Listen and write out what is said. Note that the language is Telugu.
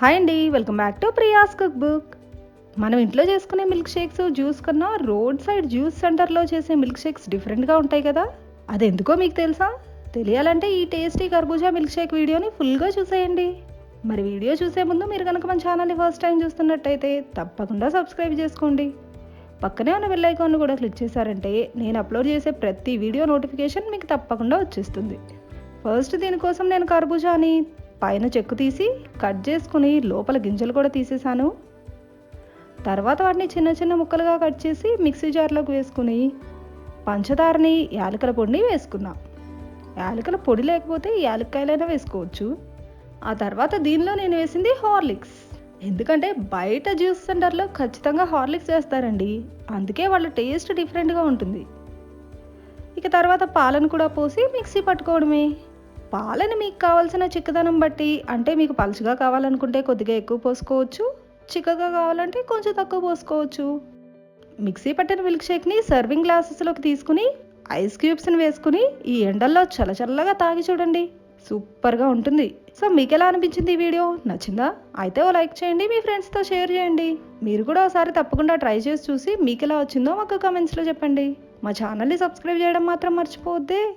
హాయ్ అండి welcome back to Priya's cook book మనం ఇంట్లో చేసుకునే మిల్క్ షేక్స్ జ్యూస్ కన్నా రోడ్ సైడ్ జ్యూస్ సెంటర్లో చేసే మిల్క్ షేక్స్ డిఫరెంట్గా ఉంటాయి కదా? అది ఎందుకో మీకు తెలుసా? తెలియాలంటే ఈ టేస్టీ కర్బూజా మిల్క్ షేక్ వీడియోని ఫుల్గా చూసేయండి. మరి వీడియో చూసే ముందు మీరు కనుక మన ఛానల్ని ఫస్ట్ టైం చూస్తున్నట్టయితే తప్పకుండా సబ్స్క్రైబ్ చేసుకోండి. పక్కనే ఉన్న బెల్ ఐకాన్ను కూడా క్లిక్ చేశారంటే నేను అప్లోడ్ చేసే ప్రతి వీడియో నోటిఫికేషన్ మీకు తప్పకుండా వచ్చేస్తుంది. ఫస్ట్ దీనికోసం నేను కర్బూజాని పైన చెక్కు తీసి కట్ చేసుకుని లోపల గింజలు కూడా తీసేసాను తర్వాత వాటిని చిన్న చిన్న ముక్కలుగా కట్ చేసి మిక్సీ జార్లోకి వేసుకుని పంచదారని యాలకల పొడిని వేసుకున్నా. యాలకల పొడి లేకపోతే యాలక్కాయలైనా వేసుకోవచ్చు. ఆ తర్వాత దీనిలో నేను వేసింది హార్లిక్స్. ఎందుకంటే బయట జ్యూస్ సెంటర్లో ఖచ్చితంగా హార్లిక్స్ వేస్తారండి. అందుకే వాళ్ళ టేస్ట్ డిఫరెంట్గా ఉంటుంది. ఇక తర్వాత పాలను కూడా పోసి మిక్సీ పట్టుకోవడమే. పాలని మీకు కావాల్సిన చిక్కదనం బట్టి అంటే మీకు పలుచగా కావాలనుకుంటే కొద్దిగా ఎక్కువ పోసుకోవచ్చు చిక్కగా కావాలంటే కొంచెం తక్కువ పోసుకోవచ్చు. మిక్సీ పట్టిన మిల్క్ షేక్ని సర్వింగ్ గ్లాసెస్లోకి తీసుకుని ఐస్ క్యూబ్స్ని వేసుకుని ఈ ఎండల్లో చల్లచల్లగా తాగి చూడండి. సూపర్గా ఉంటుంది. సో మీకు ఎలా అనిపించింది ఈ వీడియో? నచ్చిందా? అయితే ఓ లైక్ చేయండి మీ ఫ్రెండ్స్తో షేర్ చేయండి. మీరు కూడా ఒకసారి తప్పకుండా ట్రై చేసి చూసి మీకు ఎలా వచ్చిందో మాకు కమెంట్స్లో చెప్పండి. మా ఛానల్ని సబ్స్క్రైబ్ చేయడం మాత్రం మర్చిపోవద్దే.